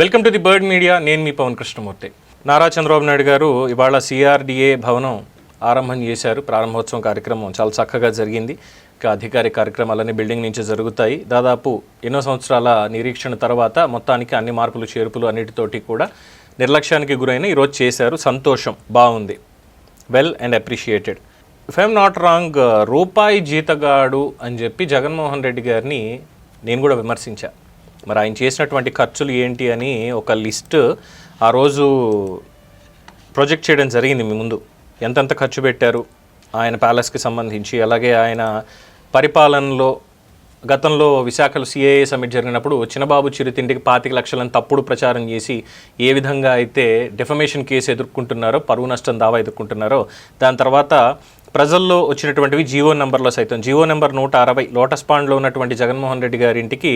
Welcome to the bird media. నేను మీ పవన్ కృష్ణమూర్తి. నారా చంద్రబాబు నాయుడు గారు ఇవాళ సిఆర్డిఏ భవనం ఆరంభం చేశారు. ప్రారంభోత్సవం కార్యక్రమం చాలా చక్కగా జరిగింది. ఇక అధికారిక కార్యక్రమాలన్నీ బిల్డింగ్ నుంచి జరుగుతాయి. దాదాపు ఎన్నో సంవత్సరాల నిరీక్షణ తర్వాత మొత్తానికి అన్ని మార్పులు చేర్పులు అన్నిటితోటి కూడా నిర్లక్ష్యానికి గురైన ఈరోజు చేశారు. సంతోషం బాగుంది. Well and appreciated if I'm not wrong రూపాయి జీతగాడు అని చెప్పి జగన్మోహన్ రెడ్డి గారిని నేను కూడా విమర్శించా. మరి ఆయన చేసినటువంటి ఖర్చులు ఏంటి అని ఒక లిస్ట్ ఆ రోజు ప్రొజెక్ట్ చేయడం జరిగింది మీ ముందు. ఎంతెంత ఖర్చు పెట్టారు? ఆయన ప్యాలెస్కి సంబంధించి అలాగే ఆయన పరిపాలనలో గతంలో విశాఖలో సిఏఏ సమ్మిట్ జరిగినప్పుడు చిన్నబాబు చిరుతిండికి పాతిక లక్షలను తప్పుడు ప్రచారం చేసి ఏ విధంగా అయితే డెఫమేషన్ కేసు ఎదుర్కొంటున్నారో పరువు నష్టం దావా ఎదుర్కొంటున్నారో దాని తర్వాత ప్రజల్లో వచ్చినటువంటివి జియో నెంబర్లో సైతం. జియో నెంబర్ నూట అరవై లోటస్ పాండ్లో ఉన్నటువంటి జగన్మోహన్ రెడ్డి గారి ఇంటికి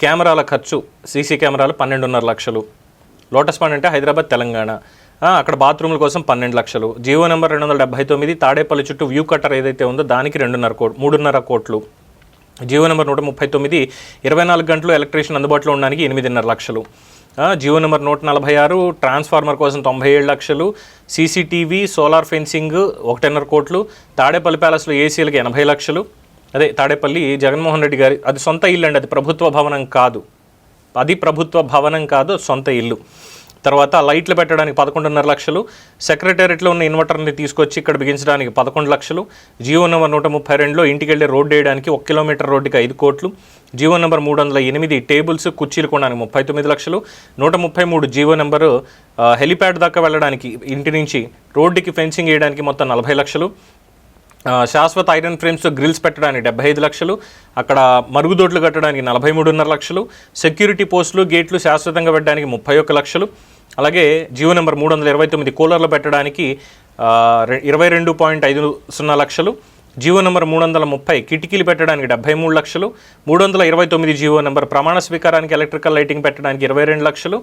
కెమెరాల ఖర్చు సీసీ కెమెరాలు పన్నెండున్నర లక్షలు. లోటస్ పాండ్ అంటే హైదరాబాద్ తెలంగాణ. అక్కడ బాత్రూముల కోసం పన్నెండు లక్షలు. జియో నెంబర్ రెండు వందల డెబ్బై తొమ్మిది తాడేపల్లి చుట్టూ వ్యూ కట్టర్ ఏదైతే ఉందో దానికి రెండున్నర కోట్ మూడున్నర కోట్లు. జియో నెంబర్ నూట ముప్పై తొమ్మిది ఇరవై నాలుగు గంటలు ఎలక్ట్రీషియన్ అందుబాటులో ఉండడానికి ఎనిమిదిన్నర లక్షలు. జియో నెంబర్ నూట నలభై ఆరు ట్రాన్స్ఫార్మర్ కోసం తొంభై ఏడు లక్షలు. సీసీటీవీ సోలార్ ఫెన్సింగ్ ఒకటిన్నర కోట్లు. తాడేపల్లి ప్యాలెస్లో ఏసీలకి ఎనభై లక్షలు. అదే తాడేపల్లి జగన్మోహన్ రెడ్డి గారి అది సొంత ఇల్లు అండి అది ప్రభుత్వ భవనం కాదు. అది ప్రభుత్వ భవనం కాదు సొంత ఇల్లు. తర్వాత లైట్లు పెట్టడానికి పదకొండున్నర లక్షలు సెక్రటేరియట్లో ఉన్న ఇన్వర్టర్ని తీసుకొచ్చి ఇక్కడ బిగించడానికి పదకొండు లక్షలు జియో నెంబర్ నూట ముప్పై రెండులో ఇంటికి వెళ్ళి రోడ్డు వేయడానికి ఒక కిలోమీటర్ రోడ్డుకి ఐదు కోట్లు జియో నెంబర్ మూడు వందల ఎనిమిది టేబుల్స్ కుర్చీలు కొనడానికి ముప్పై తొమ్మిది లక్షలు నూట ముప్పై మూడు జియో నెంబరు హెలిప్యాడ్ దాకా వెళ్ళడానికి ఇంటి నుంచి రోడ్డుకి ఫెన్సింగ్ వేయడానికి మొత్తం నలభై లక్షలు శాశ్వత ఐరన్ ఫ్రేమ్స్ గ్రిల్స్ పెట్టడానికి డెబ్బై ఐదు లక్షలు అక్కడ మరుగుదొడ్లు కట్టడానికి నలభై మూడున్నర లక్షలు సెక్యూరిటీ పోస్టులు గేట్లు శాశ్వతంగా పెట్టడానికి ముప్పై ఒక్క లక్షలు అలాగే జియో నెంబర్ మూడు వందల ఇరవై తొమ్మిది కూలర్లు పెట్టడానికి ఇరవై రెండు పాయింట్ ఐదు సున్నా లక్షలు జీవో నెంబర్ మూడు వందల ముప్పై కిటికీలు పెట్టడానికి డెబ్బై మూడు లక్షలు మూడు వందల ఇరవై తొమ్మిది జీవో నెంబర్ ప్రమాణ స్వీకారానికి ఎలక్ట్రికల్ లైటింగ్ పెట్టడానికి ఇరవై రెండు లక్షలు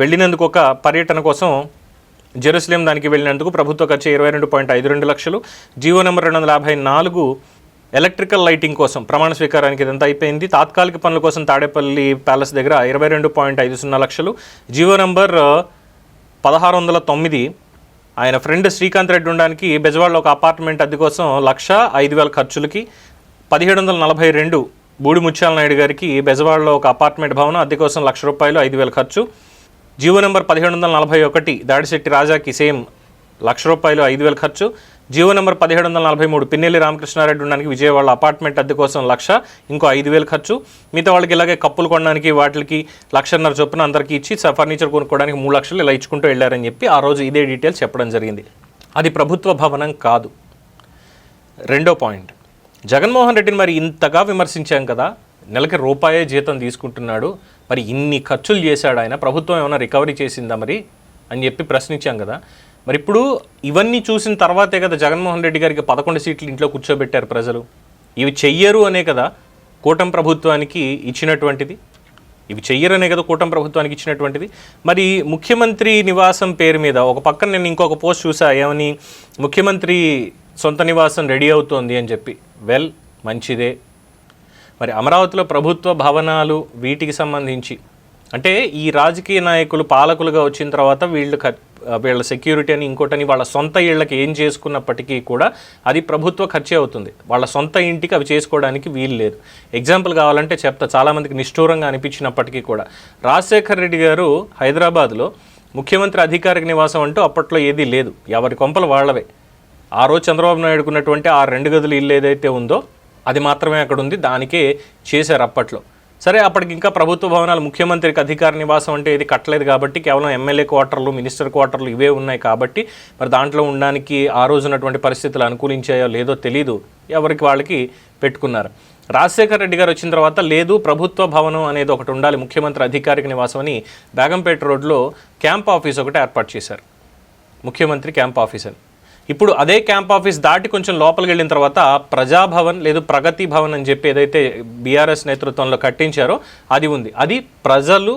వెళ్ళినందుకు ఒక పర్యటన కోసం జెరూసలేం దానికి వెళ్ళినందుకు ప్రభుత్వ ఖర్చు ఇరవై రెండు పాయింట్ ఐదు రెండు లక్షలు. జీవో నెంబర్ రెండు వందల యాభై నాలుగు ఎలక్ట్రికల్ లైటింగ్ కోసం ప్రమాణ స్వీకారానికి ఇదంతా అయిపోయింది. తాత్కాలిక పనుల కోసం తాడేపల్లి ప్యాలెస్ దగ్గర ఇరవై రెండు పాయింట్ ఐదు సున్నా లక్షలు. జీవో నెంబర్ పదహారు వందల తొమ్మిది ఆయన ఫ్రెండ్ శ్రీకాంత్ రెడ్డి ఉండడానికి బెజవాడలో ఒక అపార్ట్మెంట్ అద్దె కోసం లక్ష ఐదు వేల ఖర్చులకి పదిహేడు వందల నలభై రెండు బూడి ముత్యాల నాయుడు గారికి బెజవాడలో ఒక అపార్ట్మెంట్ భవనం అద్దె కోసం లక్ష రూపాయలు ఐదు వేల ఖర్చు. జీవో నెంబర్ పదిహేడు వందల నలభై ఒకటి దాడిశెట్టి రాజాకి సేమ్ లక్ష రూపాయలు ఐదు వేల ఖర్చు. జీవో నెంబర్ పదిహేడు వందల నలభై మూడు పిన్నెల్లి రామకృష్ణారెడ్డి ఉండడానికి విజయవాడ అపార్ట్మెంట్ అద్దె కోసం లక్ష ఇంకో ఐదు వేలు ఖర్చు. మిగతా వాళ్ళకి ఇలాగే కప్పులు కొనడానికి వాటికి లక్షన్నర చొప్పున అందరికీ ఇచ్చి ఫర్నిచర్ కొనుక్కోవడానికి మూడు లక్షలు ఇలా ఇచ్చుకుంటూ వెళ్ళారని చెప్పి ఆ రోజు ఇదే డీటెయిల్స్ చెప్పడం జరిగింది. అది ప్రభుత్వ భవనం కాదు. రెండో పాయింట్. జగన్మోహన్ రెడ్డిని మరి ఇంతగా విమర్శించాం కదా నెలకి రూపాయే జీతం తీసుకుంటున్నాడు. మరి ఇన్ని ఖర్చులు చేశాడు ఆయన. ప్రభుత్వం ఏమైనా రికవరీ చేసిందా మరి? అని చెప్పి ప్రశ్నించాం కదా. మరి ఇప్పుడు ఇవన్నీ చూసిన తర్వాతే కదా జగన్మోహన్ రెడ్డి గారికి పదకొండు సీట్లు ఇంట్లో కూర్చోబెట్టారు ప్రజలు. ఇవి చెయ్యరు అనే కదా కూటమి ప్రభుత్వానికి ఇచ్చినటువంటిది. ఇవి చెయ్యరనే కదా కూటమి ప్రభుత్వానికి ఇచ్చినటువంటిది. మరి ముఖ్యమంత్రి నివాసం పేరు మీద ఒక పక్కన నేను ఇంకొక పోస్ట్ చూసా ఏమని ముఖ్యమంత్రి సొంత నివాసం రెడీ అవుతోంది అని చెప్పి. వెల్ మంచిదే. మరి అమరావతిలో ప్రభుత్వ భవనాలు వీటికి సంబంధించి అంటే ఈ రాజకీయ నాయకులు పాలకులుగా వచ్చిన తర్వాత వీళ్ళు వీళ్ళ సెక్యూరిటీ అని ఇంకోటని వాళ్ళ సొంత ఇళ్ళకి ఏం చేసుకున్నప్పటికీ కూడా అది ప్రభుత్వ ఖర్చే అవుతుంది. వాళ్ళ సొంత ఇంటికి అవి చేసుకోవడానికి వీలు లేదు. ఎగ్జాంపుల్ కావాలంటే చెప్తా. చాలామందికి నిష్ఠూరంగా అనిపించినప్పటికీ కూడా. రాజశేఖర్ రెడ్డి గారు హైదరాబాద్లో ముఖ్యమంత్రి అధికారిక నివాసం అంటూ అప్పట్లో ఏదీ లేదు. ఎవరి కొంపలు వాళ్ళవే. ఆ రోజు చంద్రబాబు నాయుడుకున్నటువంటి ఆ రెండు గదులు ఇల్లు ఏదైతే ఉందో అది మాత్రమే అక్కడ ఉంది దానికే చేశారు అప్పట్లో. సరే అప్పటికి ఇంకా ప్రభుత్వ భవనాలు ముఖ్యమంత్రికి అధికార నివాసం అంటే ఇది కట్టలేదు కాబట్టి కేవలం ఎమ్మెల్యే క్వార్టర్లు మినిస్టర్ క్వార్టర్లు ఇవే ఉన్నాయి కాబట్టి మరి దాంట్లో ఉండడానికి ఆ రోజున్నటువంటి పరిస్థితులు అనుకూలించాయో లేదో తెలీదు. ఎవరికి వాళ్ళకి పెట్టుకున్నారు. రాజశేఖర్ రెడ్డి గారు వచ్చిన తర్వాత లేదు ప్రభుత్వ భవనం అనేది ఒకటి ఉండాలి ముఖ్యమంత్రి అధికారిక నివాసం అని బేగంపేట రోడ్లో క్యాంప్ ఆఫీస్ ఒకటి ఏర్పాటు చేశారు. ముఖ్యమంత్రి క్యాంప్ ఆఫీస్ అని. ఇప్పుడు అదే క్యాంప్ ఆఫీస్ దాటి కొంచెం లోపలికి వెళ్ళిన తర్వాత ప్రజాభవన్ లేదు ప్రగతి భవన్ అని చెప్పి ఏదైతే బీఆర్ఎస్ నేతృత్వంలో కట్టించారో అది ఉంది. అది ప్రజలు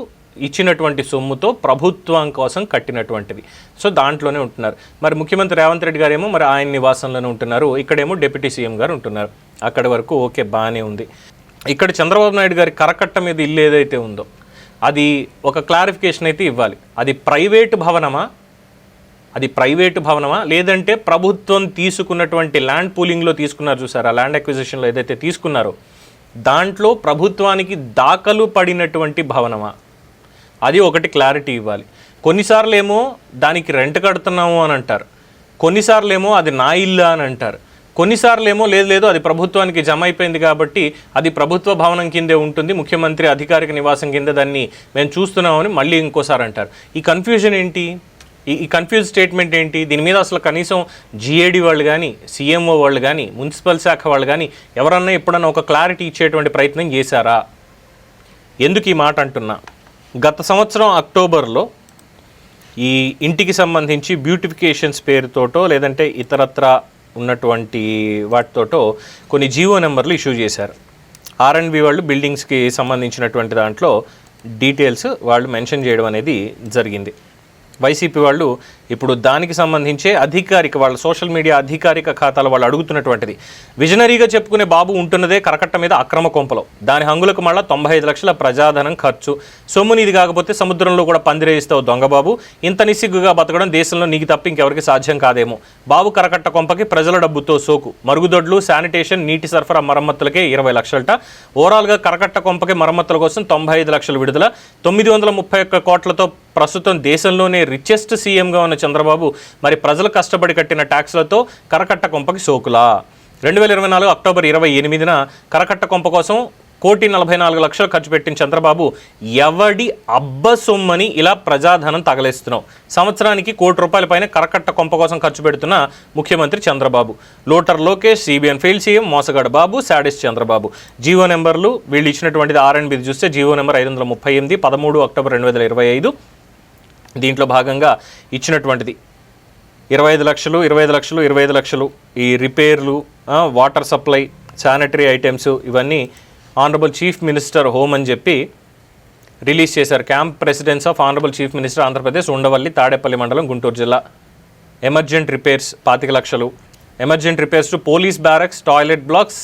ఇచ్చినటువంటి సొమ్ముతో ప్రభుత్వం కోసం కట్టినటువంటిది. సో దాంట్లోనే ఉంటున్నారు. మరి ముఖ్యమంత్రి రేవంత్ రెడ్డి గారేమో మరి ఆయన నివాసంలోనే ఉంటున్నారు. ఇక్కడేమో డిప్యూటీ సీఎం గారు ఉంటున్నారు. అక్కడి వరకు ఓకే బాగానే ఉంది. ఇక్కడ చంద్రబాబు నాయుడు గారి కరకట్ట మీద ఇల్లు ఏదైతే ఉందో అది ఒక క్లారిఫికేషన్ అయితే ఇవ్వాలి. అది ప్రైవేటు భవనమా? అది ప్రైవేటు భవనమా? లేదంటే ప్రభుత్వం తీసుకున్నటువంటి ల్యాండ్ పూలింగ్లో తీసుకున్నారు చూసారా? ల్యాండ్ అక్విజిషన్లో ఏదైతే తీసుకున్నారో దాంట్లో ప్రభుత్వానికి దాఖలు పడినటువంటి భవనమా? అది ఒకటి క్లారిటీ ఇవ్వాలి. కొన్నిసార్లు ఏమో దానికి రెంట్ కడుతున్నాము అని అంటారు. కొన్నిసార్లు ఏమో అది నా ఇల్లు అని అంటారు. కొన్నిసార్లు ఏమో లేదు లేదు అది ప్రభుత్వానికి జమ అయిపోయింది కాబట్టి అది ప్రభుత్వ భవనం కిందే ఉంటుంది. ముఖ్యమంత్రి అధికారిక నివాసం కింద దాన్ని మేము చూస్తున్నామని మళ్ళీ ఇంకోసారి అంటారు. ఈ కన్ఫ్యూజన్ ఏంటి? ఈ కన్ఫ్యూజ్ స్టేట్మెంట్ ఏంటి? దీని మీద అసలు కనీసం జిఏడి వాళ్ళు కానీ సీఎంఓ వాళ్ళు కానీ మున్సిపల్ శాఖ వాళ్ళు కానీ ఎవరన్నా ఎప్పుడన్నా ఒక క్లారిటీ ఇచ్చేటువంటి ప్రయత్నం చేశారా? ఎందుకు ఈ మాట అంటున్నా? గత సంవత్సరం అక్టోబర్లో ఈ ఇంటికి సంబంధించి బ్యూటిఫికేషన్స్ పేరుతోటో లేదంటే ఇతరత్ర ఉన్నటువంటి వాటితోటో కొన్ని జీవో నెంబర్లు ఇష్యూ చేశారు. ఆర్ఎండ్బి వాళ్ళు బిల్డింగ్స్కి సంబంధించినటువంటి దాంట్లో డీటెయిల్స్ వాళ్ళు మెన్షన్ చేయడం అనేది జరిగింది. వైసీపీ వాళ్ళు ఇప్పుడు దానికి సంబంధించే అధికారిక వాళ్ళ సోషల్ మీడియా అధికారిక ఖాతాలు వాళ్ళు అడుగుతున్నటువంటిది. విజనరీగా చెప్పుకునే బాబు ఉంటున్నదే కరకట్ట మీద అక్రమ కొంపలో. దాని హంగులకు మళ్ళా తొంభై ఐదు లక్షల ప్రజాధనం ఖర్చు. సొమ్ము నీది కాకపోతే సముద్రంలో కూడా పందిరేయిస్తావు దొంగ బాబు. ఇంత నిస్సిగ్గుగా బతకడం దేశంలో నీకు తప్ప ఇంకెవరికి సాధ్యం కాదేమో. బాబు కరకట్ట కొంపకి ప్రజల డబ్బుతో సోకు. మరుగుదొడ్లు శానిటేషన్ నీటి సరఫరా మరమ్మతులకే ఇరవై లక్షలట. ఓవరాల్గా కరకట్ట కొంపకి మరమ్మతుల కోసం తొంభై ఐదు లక్షలు విడుదల. తొమ్మిది వందల ముప్పై ఒక్క కోట్లతో ప్రస్తుతం దేశంలోనే రిచెస్ట్ సీఎంగా ఉన్న చంద్రబాబు మరి ప్రజలు కష్టపడి కట్టిన ట్యాక్స్లతో కరకట్ట కొంపకి సోకులా? రెండు వేల ఇరవై నాలుగు అక్టోబర్ ఇరవై ఎనిమిదిన కరకట్ట కొంప కోసం కోటి నలభై నాలుగు లక్షలు ఖర్చు పెట్టిన చంద్రబాబు ఎవడి అబ్బ సొమ్మని ఇలా ప్రజాధనం తగలేస్తున్నావు? సంవత్సరానికి కోటి రూపాయల పైన కరకట్ట కొంప కోసం ఖర్చు పెడుతున్న ముఖ్యమంత్రి చంద్రబాబు లోటర్ లోకేష్ సిబిఎన్ ఫెయిల్ సీఎం మోసగాడు బాబు శాడిస్ చంద్రబాబు. జీవో నెంబర్లు వీళ్ళు ఇచ్చినటువంటిది ఆర్ఎన్బిది చూస్తే జీవో నెంబర్ ఐదు వందల ముప్పై ఎనిమిది పదమూడు అక్టోబర్ రెండు వేల ఇరవై ఐదు దీంట్లో భాగంగా ఇచ్చినటువంటిది. ఇరవై ఐదు లక్షలు ఇరవై ఐదు లక్షలు ఇరవై ఐదు లక్షలు ఈ రిపేర్లు వాటర్ సప్లై శానిటరీ ఐటమ్స్ ఇవన్నీ ఆనరబుల్ చీఫ్ మినిస్టర్ హోమ్ అని చెప్పి రిలీజ్ చేశారు. Camp residence of honourable chief minister Andhra Pradesh Undavalli Tadepalli మండలం గుంటూరు జిల్లా. ఎమర్జెంట్ రిపేర్స్ పాతిక లక్షలు. Emergent repairs to police barracks toilet blocks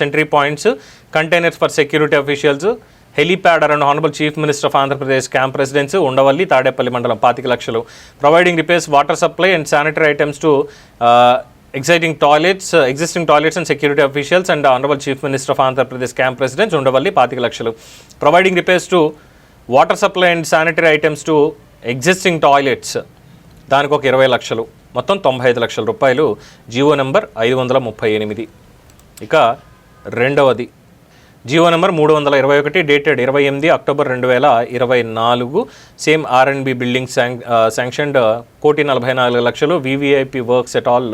sentry points containers for security officials helipad around honourable chief minister of Andhra Pradesh camp residence Undavalli Tadepalli మండలం పాతిక లక్షలు. Providing repairs water supply and sanitary items to exciting toilets existing toilets and security officials and honourable chief minister of Andhra Pradesh camp residence Undavalli పాతిక లక్షలు. Providing repairs to water supply and sanitary items to existing toilets దానికి ఒక ఇరవై లక్షలు. మొత్తం తొంభై ఐదు లక్షల రూపాయలు. జీవో నెంబర్ ఐదు వందల ముప్పై ఎనిమిది. ఇక రెండవది. జీవో నెంబర్ మూడు వందల ఇరవై ఒకటి డేటెడ్ ఇరవై ఎనిమిది అక్టోబర్ రెండు వేల ఇరవై నాలుగు. సేమ్ ఆర్ఎండ్బి బిల్డింగ్ శాంక్ శాంక్షన్డ్ కోటి నలభై నాలుగు లక్షలు. VVIP works at all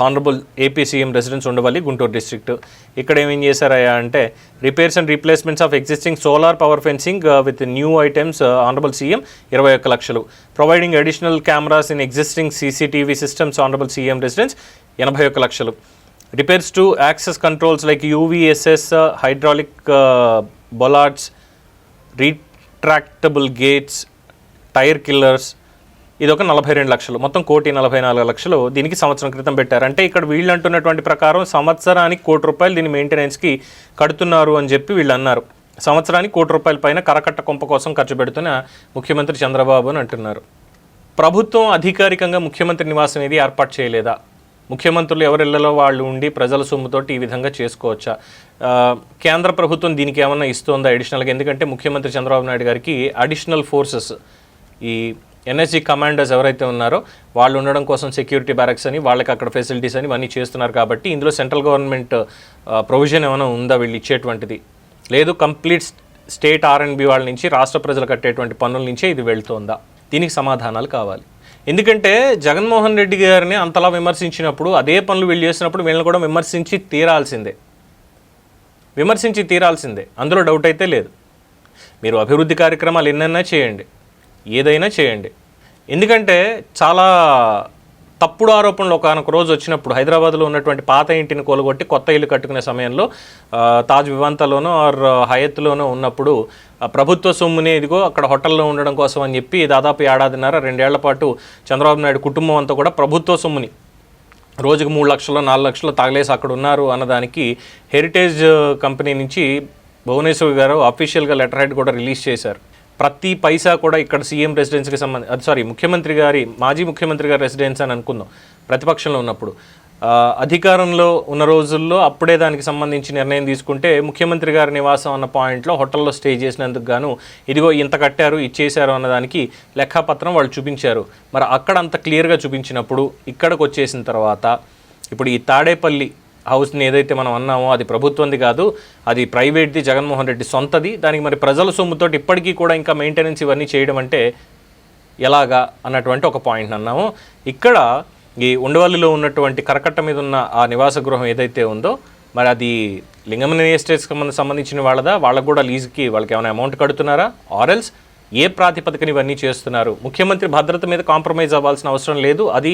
honourable AP CM residence Undavalli Guntur district. ఇక్కడ ఏమేం చేశారయ్యా అంటే repairs and replacements of existing solar power fencing with new items honourable CM ఇరవై ఒక్క లక్షలు. Providing additional cameras in existing CCTV systems honourable CM residence ఎనభై ఒక్క లక్షలు. Repairs to access controls like UVSS hydraulic bollards retractable gates tyre killers ఇది ఒక నలభై రెండు లక్షలు. మొత్తం కోటి నలభై నాలుగు లక్షలు దీనికి సంవత్సరం క్రితం పెట్టారు. అంటే ఇక్కడ వీళ్ళు అంటున్నటువంటి ప్రకారం సంవత్సరానికి కోటి రూపాయలు దీని మెయింటెనెన్స్కి కడుతున్నారు అని చెప్పి వీళ్ళు అన్నారు. సంవత్సరానికి కోటి రూపాయల పైన కరకట్ట కొంప కోసం ఖర్చు పెడుతున్న ముఖ్యమంత్రి చంద్రబాబు అని అంటున్నారు. ప్రభుత్వం అధికారికంగా ముఖ్యమంత్రి నివాసం అనేది ఏర్పాటు చేయలేదా? ముఖ్యమంత్రులు ఎవరిళ్ళలో వాళ్ళు ఉండి ప్రజల సొమ్ముతోటి ఈ విధంగా చేసుకోవచ్చా? కేంద్ర ప్రభుత్వం దీనికి ఏమన్నా ఇస్తుందా అడిషనల్గా ఎందుకంటే ముఖ్యమంత్రి చంద్రబాబు నాయుడు గారికి అడిషనల్ ఫోర్సెస్ ఈ ఎన్ఎస్జీ కమాండర్స్ ఎవరైతే ఉన్నారో వాళ్ళు ఉండడం కోసం సెక్యూరిటీ బ్యారక్స్ అని వాళ్ళకి అక్కడ ఫెసిలిటీస్ అని ఇవన్నీ చేస్తున్నారు కాబట్టి ఇందులో సెంట్రల్ గవర్నమెంట్ ప్రొవిజన్ ఏమైనా ఉందా వీళ్ళు ఇచ్చేటువంటిది? లేదు కంప్లీట్ స్టేట్ ఆర్ఎండ్బి వాళ్ళ నుంచి రాష్ట్ర ప్రజలు కట్టేటువంటి పన్నుల నుంచే ఇది వెళ్తుందా? దీనికి సమాధానాలు కావాలి. ఎందుకంటే జగన్మోహన్ రెడ్డి గారిని అంతలా విమర్శించినప్పుడు అదే పనులు వీళ్ళు చేసినప్పుడు వీళ్ళని కూడా విమర్శించి తీరాల్సిందే. విమర్శించి తీరాల్సిందే. అందులో డౌట్ అయితే లేదు. మీరు అభివృద్ధి కార్యక్రమాలు ఎన్నైనా చేయండి. ఏదైనా చేయండి. ఎందుకంటే చాలా తప్పుడు ఆరోపణలు ఒకనొక రోజు వచ్చినప్పుడు హైదరాబాద్లో ఉన్నటువంటి పాత ఇంటిని కూలగొట్టి కొత్త ఇల్లు కట్టుకునే సమయంలో తాజ్ వివాంతలోనో ఆర్ హయత్లోనో ఉన్నప్పుడు ప్రభుత్వ సొమ్ముని ఇదిగో అక్కడ హోటల్లో ఉండడం కోసం అని చెప్పి దాదాపు ఏడాదిన్నర రెండేళ్ళ పాటు చంద్రబాబు నాయుడు కుటుంబం అంతా కూడా ప్రభుత్వ సొమ్ముని రోజుకు మూడు లక్షలు నాలుగు లక్షలు తాగలేసి అక్కడ ఉన్నారు అన్నదానికి హెరిటేజ్ కంపెనీ నుంచి భువనేశ్వర్ గారు అఫీషియల్గా లెటర్ హెడ్ కూడా రిలీజ్ చేశారు. ప్రతి పైసా కూడా ఇక్కడ సీఎం రెసిడెన్స్కి సంబంధించి అది సారీ ముఖ్యమంత్రి గారి మాజీ ముఖ్యమంత్రి గారి రెసిడెన్స్ అని అనుకుందాం ప్రతిపక్షంలో ఉన్నప్పుడు. అధికారంలో ఉన్న రోజుల్లో అప్పుడే దానికి సంబంధించి నిర్ణయం తీసుకుంటే ముఖ్యమంత్రి గారి నివాసం అన్న పాయింట్లో హోటల్లో స్టే చేసినందుకు గాను ఇదిగో ఇంత కట్టారు ఇచ్చేశారు అన్నదానికి లెక్కాపత్రం వాళ్ళు చూపించారు. మరి అక్కడ అంత క్లియర్గా చూపించినప్పుడు ఇక్కడికి వచ్చేసిన తర్వాత ఇప్పుడు ఈ తాడేపల్లి హౌస్ని ఏదైతే మనం అన్నామో అది ప్రభుత్వంది కాదు అది ప్రైవేట్ది జగన్మోహన్ రెడ్డి సొంతది. దానికి మరి ప్రజల సొమ్ముతోటి ఇప్పటికీ కూడా ఇంకా మెయింటెనెన్స్ ఇవన్నీ చేయడం అంటే ఎలాగా అన్నటువంటి ఒక పాయింట్ అన్నాము. ఇక్కడ ఈ ఉండవల్లిలో ఉన్నటువంటి కరకట్ట మీద ఉన్న ఆ నివాస గృహం ఏదైతే ఉందో మరి అది లింగమని ఎస్టేట్స్కి సంబంధించిన వాళ్ళదా? వాళ్ళకు కూడా లీజుకి వాళ్ళకి ఏమైనా అమౌంట్ కడుతున్నారా? ఆర్ఎల్స్ ఏ ప్రాతిపదికన ఇవన్నీ చేస్తున్నారు? ముఖ్యమంత్రి భద్రత మీద కాంప్రమైజ్ అవ్వాల్సిన అవసరం లేదు అది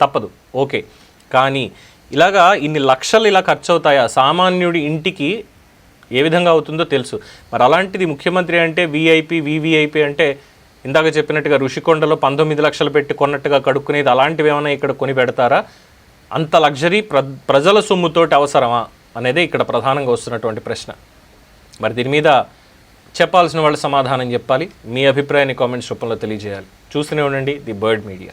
తప్పదు. ఓకే కానీ ఇలాగా ఇన్ని లక్షలు ఇలా ఖర్చు అవుతాయా సామాన్యుడి ఇంటికి ఏ విధంగా అవుతుందో తెలుసు. మరి అలాంటిది ముఖ్యమంత్రి అంటే వీఐపీ వివిఐపి అంటే ఇందాక చెప్పినట్టుగా ఋషికొండలో పంతొమ్మిది లక్షలు పెట్టి కొన్నట్టుగా కడుక్కునేది అలాంటివి ఏమైనా ఇక్కడ కొని పెడతారా? అంత లగ్జరీ ప్ర ప్రజల సొమ్ముతోటి అవసరమా? అనేది ఇక్కడ ప్రధానంగా వస్తున్నటువంటి ప్రశ్న. మరి దీని మీద చెప్పాల్సిన వాళ్ళు సమాధానం చెప్పాలి. మీ అభిప్రాయాన్ని కామెంట్స్ రూపంలో తెలియజేయాలి. చూస్తూనే ఉండండి ది బర్డ్ మీడియా.